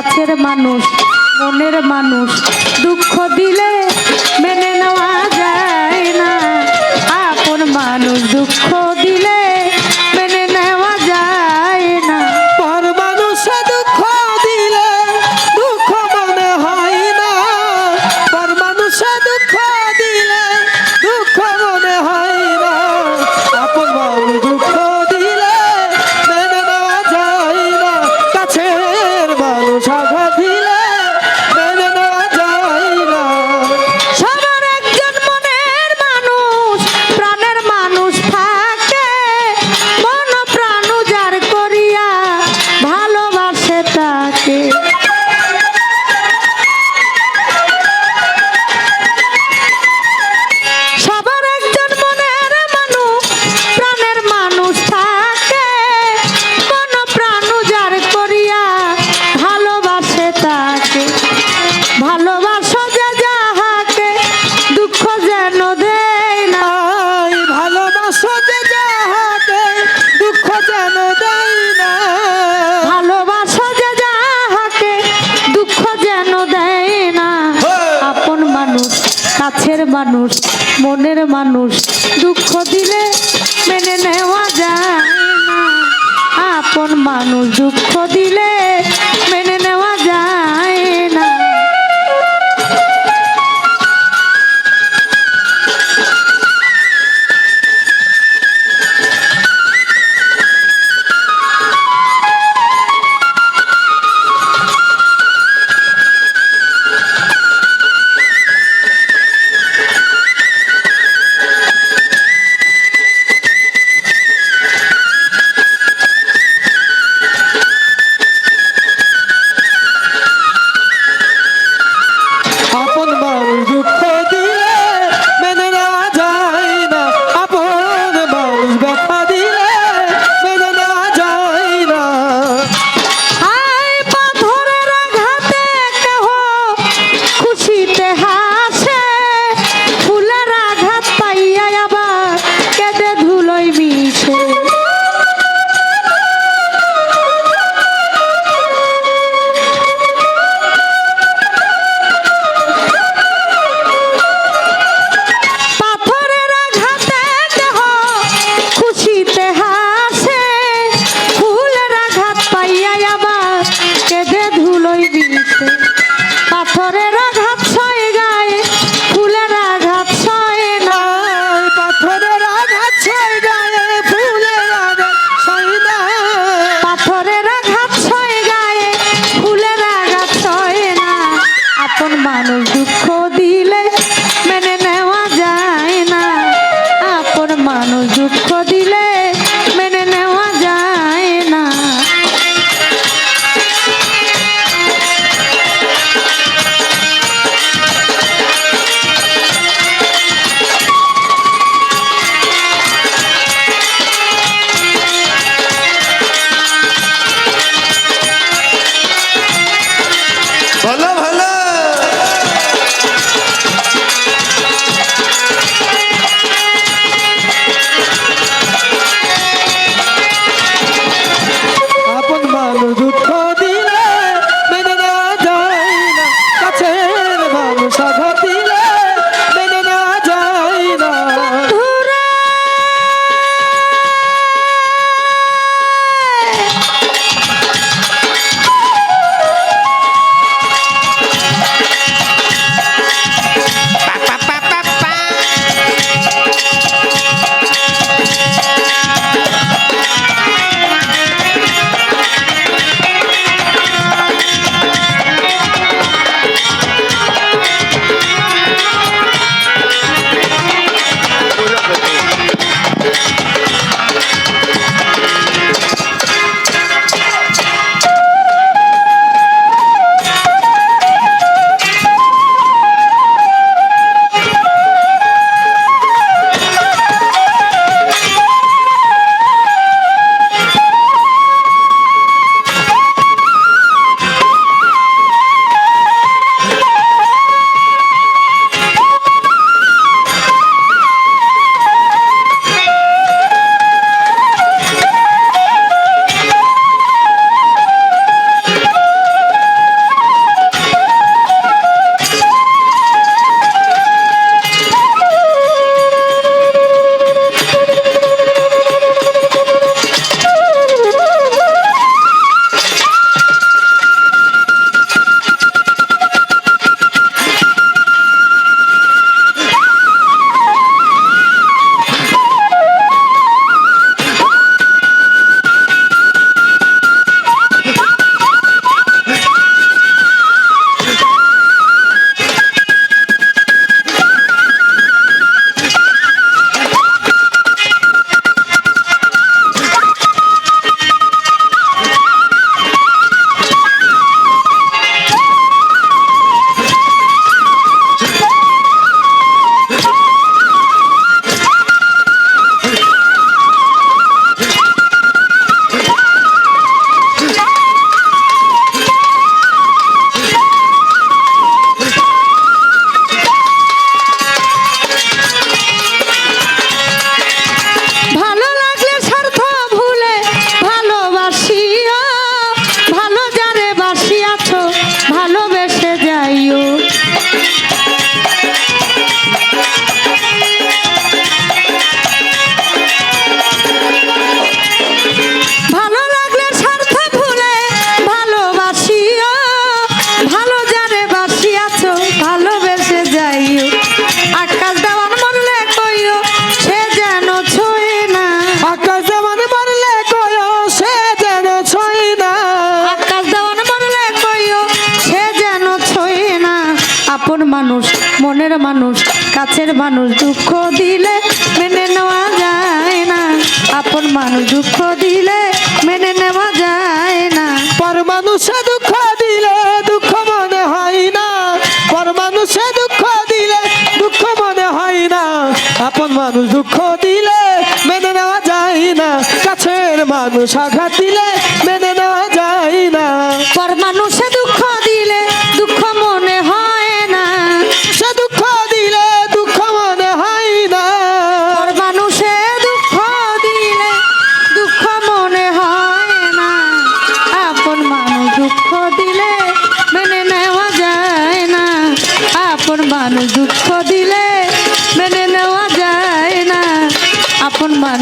কাছের মানুষ মনের মানুষ দুঃখ দিলে মানুষ, মনের মানুষ, দুঃখ দিলে মেনে নেওয়া যায় না। আপন মানুষ দুঃখ দিলে মেনে নেওয়া যায় কাছের মানুষ দুঃখ দিলে মেনে নেওয়া যায় না। আপন মানুষ দুঃখ দিলে মেনে নেওয়া যায় না। পর মানুষে দুঃখ দিলে দুঃখ মনে হয় না। পর মানুষে দুঃখ দিলে দুঃখ মনে হয় না। আপন মানুষ দুঃখ দিলে মেনে নেওয়া যায় না। কাছের মানুষ আঘাত দিলে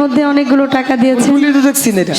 মধ্যে অনেকগুলো টাকা দিয়েছে